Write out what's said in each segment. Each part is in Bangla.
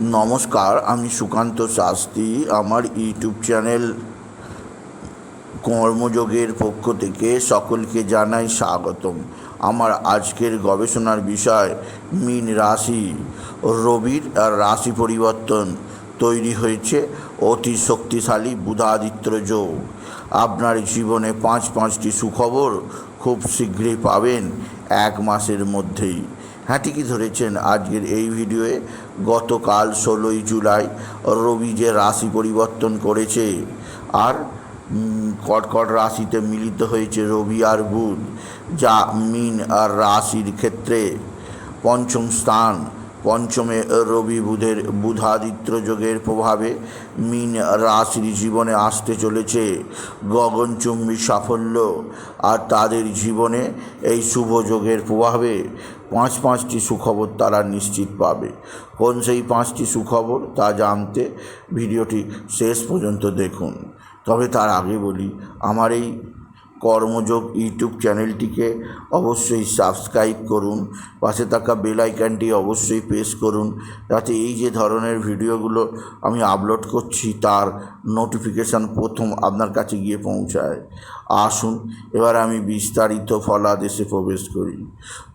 নমস্কার, আমি সুকান্ত শাস্ত্রী। আমার ইউটিউব চ্যানেল কর্মযোগের পক্ষ থেকে সকলকে জানাই স্বাগতম। আমার আজকের গবেষণার বিষয়, মীন রাশি। রবির রাশি পরিবর্তন তৈরি হয়েছে, অতি শক্তিশালী বুধাদিত্য যোগ। আপনার জীবনে পাঁচ পাঁচটি সুখবর খুব শীঘ্রই পাবেন এক মাসের মধ্যেই। হ্যাঁ ঠিকই ধরেছেন আজকের এই ভিডিওয়ে। গতকাল ষোলোই জুলাই রবি যে রাশি পরিবর্তন করেছে, আর কটকট রাশিতে মিলিত হয়েছে রবি আর বুধ, যা মিন আর রাশির ক্ষেত্রে পঞ্চম স্থান। পঞ্চমে রবি বুধের বুধাদিত্য যোগের প্রভাবে মিন রাশির জীবনে আসতে চলেছে। গগনচুম্বী সাফল্য, আর তাদের জীবনে এই শুভ যোগের প্রভাবে পাঁচ পাঁচটি সুখবর তারা নিশ্চিত পাবে। কোন সেই পাঁচটি সুখবর তা জানতে ভিডিওটি শেষ পর্যন্ত দেখুন। তবে তার আগে বলি, আমার এই কর্মযোগ ইউটিউব চ্যানেলটিকে অবশ্যই সাবস্ক্রাইব করুন, পাশে থাকা বেল আইকনটি অবশ্যই প্রেস করুন, যাতে এই যে ধরনের ভিডিওগুলো আমি আপলোড করছি, তার নোটিফিকেশান প্রথম আপনার কাছে গিয়ে পৌঁছায়। আসুন, এবার আমি বিস্তারিত ফলাদেশে প্রবেশ করি।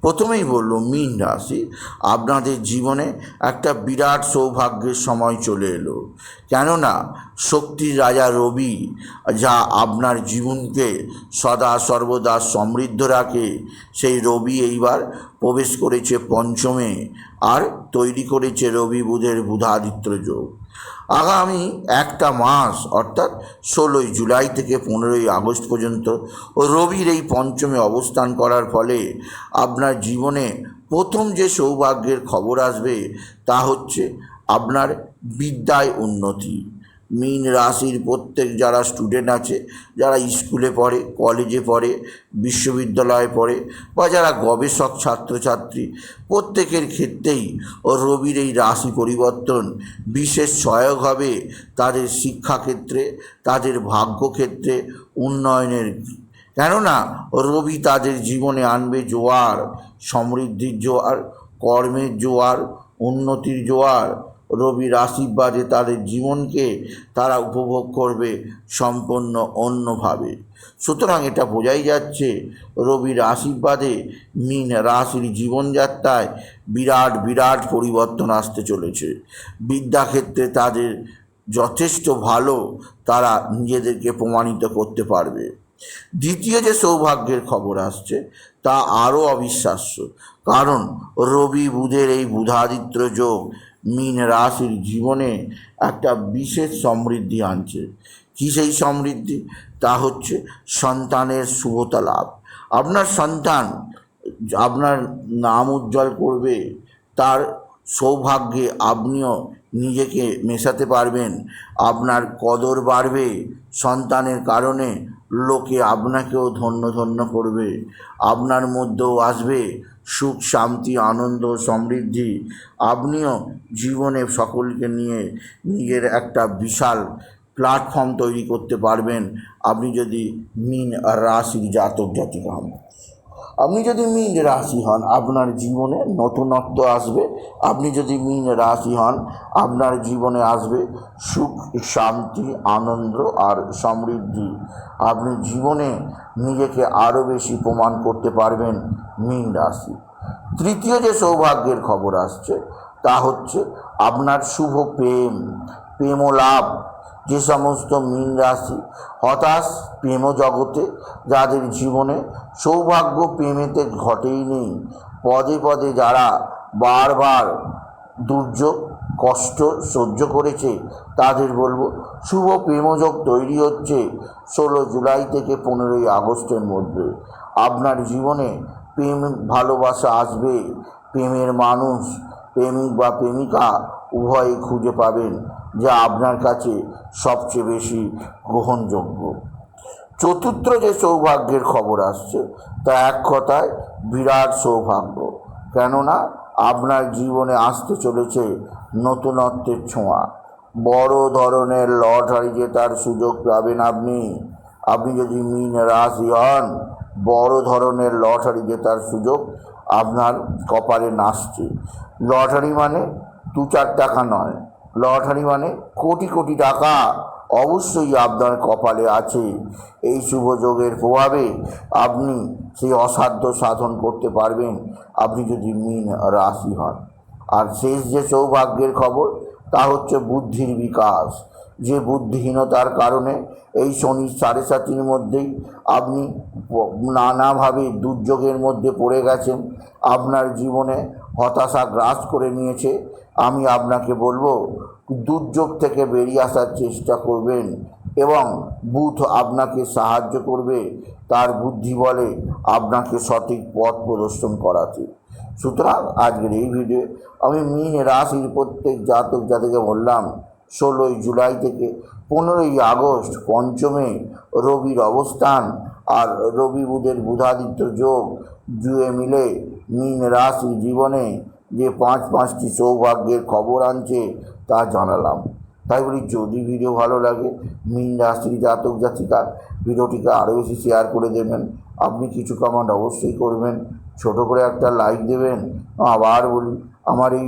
প্রথমেই বলল, মীন রাশি, আপনাদের জীবনে একটা বিরাট সৌভাগ্যের সময় চলে এলো। কেননা, শক্তির রাজা রবি, যা আপনার জীবনকে সদা সর্বদা সমৃদ্ধ রাখে, সেই রবি এইবার প্রবেশ করেছে পঞ্চমে, আর তৈরি করেছে রবি বুধের বুধাদিত্য যোগ। আগামী একটা মাস, অর্থাৎ ষোলোই জুলাই থেকে পনেরোই আগস্ট পর্যন্ত রবির এই পঞ্চমে অবস্থান করার ফলে আপনার জীবনে প্রথম যে সৌভাগ্যের খবর আসবে তা হচ্ছে আপনার বিদ্যায় উন্নতি। মীন রাশির প্রত্যেক যারা স্টুডেন্ট আছে, যারা স্কুলে পড়ে কলেজে পড়ে, বিশ্ববিদ্যালয়ে পড়ে, বা যারা গবেষক, ছাত্রছাত্রী, প্রত্যেকের ক্ষেত্রেই রবির এই রাশি পরিবর্তন বিশেষ সহায়ক হবে তাদের শিক্ষাক্ষেত্রে, তাদের ভাগ্যক্ষেত্রে, উন্নয়নের, কেননা রবি তাদের জীবনে আনবে জোয়ার, সমৃদ্ধির জোয়ার, কর্মের জোয়ার, উন্নতির জোয়ার রবির আশীর্বাদে তাদের জীবনকে তারা উপভোগ করবে সম্পূর্ণ অন্যভাবে। সুতরাং এটা বোঝাই যাচ্ছে রবির আশীর্বাদে মিন রাশির জীবনযাত্রায় বিরাট বিরাট পরিবর্তন আসতে চলেছে। বিদ্যাক্ষেত্রে তাদের যথেষ্ট ভালো তারা নিজেদেরকে প্রমাণিত করতে পারবে। দ্বিতীয় যে সৌভাগ্যের খবর আসছে, তা আরও অবিশ্বাস্য। কারণ রবি বুধের এই বুধাদিত্য যোগ মীন রাশির জীবনে একটা বিশেষ সমৃদ্ধি আনছে। কী সেই সমৃদ্ধি? তা হচ্ছে সন্তানের শুভতা লাভ। আপনার সন্তান আপনার নাম উজ্জ্বল করবে, তার সৌভাগ্যে আপনিও নিজেকে মেশাতে পারবেন, আপনার কদর বাড়বে, সন্তানের কারণে লোকে আপনাকেও ধন্য ধন্য করবে, আপনার মধ্যেও আসবে সুখ, শান্তি, আনন্দ, সমৃদ্ধি আপনিও জীবনে সকলকে নিয়ে নিজের একটা বিশাল প্ল্যাটফর্ম তৈরি করতে পারবেন। আপনি যদি মিন রাশির জাতক জাতিকা হন। আপনি যদি মীন রাশি হন, আপনার জীবনে নতুনত্ব আসবে। আপনি যদি মীন রাশি হন, আপনার জীবনে আসবে সুখ, শান্তি, আনন্দ আর সমৃদ্ধি। আপনি জীবনে নিজেকে আরও বেশি প্রমাণ করতে পারবেন মীন রাশি। তৃতীয় যে সৌভাগ্যের খবর আসছে, তা হচ্ছে আপনার শুভ প্রেম প্রেম লাভ যে সমস্ত মীন রাশি হতাশ প্রেম জগতে, যাদের জীবনে সৌভাগ্য প্রেমেতে ঘটেই নেই। পদে পদে যারা বারবার দুর্যোগ, কষ্ট সহ্য করেছে, তাদের বলব, শুভ প্রেমযোগ তৈরি হচ্ছে ষোলো জুলাই থেকে পনেরোই আগস্টের মধ্যে। আপনার জীবনে প্রেম ভালোবাসা আসবে, প্রেমের মানুষ প্রেমিক বা প্রেমিকা উভয়ই খুঁজে পাবেন যা আপনার কাছে সবচেয়ে বেশি গ্রহণযোগ্য। চতুর্থ যে সৌভাগ্যের খবর আসছে, তা এক কথায় বিরাট সৌভাগ্য। কেননা, আপনার জীবনে আসতে চলেছে নতুনত্বের ছোঁয়া। বড় ধরনের লটারি জেতার সুযোগ পাবেন আপনি। আপনি যদি মিন রাশি হন, বড় ধরনের লটারি জেতার সুযোগ আপনার কপালে নাচছে। লটারি মানে দু চার টাকা নয়। লটারি মানে কোটি কোটি টাকা। অবশ্যই আপনার কপালে আছে। এই শুভ যোগের প্রভাবে আপনি সেই অসাধ্য সাধন করতে পারবেন। আপনি যদি মীন রাশি হন। আর শেষ যে সৌভাগ্যের খবর, তা হচ্ছে বুদ্ধির বিকাশ। যে বুদ্ধিহীনতার কারণে এই শনি সাড়ে সাতির মধ্যেই আপনি নানাভাবে দুর্যোগের মধ্যে পড়ে গেছেন, আপনার জীবনে হতাশা গ্রাস করে নিয়েছে। আমি আপনাকে বলব, দুর্যোগ থেকে বেরিয়ে আসার চেষ্টা করবেন এবং বুথ আপনাকে সাহায্য করবে, তার বুদ্ধি বলে আপনাকে সঠিক পথ প্রদর্শন করাতে। সুতরাং আজকের এই ভিডিও আমি মীন রাশির প্রত্যেক জাতক জাতিকে বললাম ষোলোই জুলাই থেকে পনেরোই আগস্ট পঞ্চমে রবির অবস্থান আর রবি বুধের বুধাদিত্য যোগ জুয়ে মিলে মীন রাশির জীবনে যে পাঁচ পাঁচটি সৌভাগ্যের খবর আনছে তা জানালাম। তাই বলি, যদি ভিডিও ভালো লাগে, মীন রাশির জাতক জাতিকা ভিডিওটিকে আরও বেশি শেয়ার করে দেবেন। আপনি কিছু কমেন্ট অবশ্যই করবেন। ছোট করে একটা লাইক দেবেন। আবার বলি, আমার এই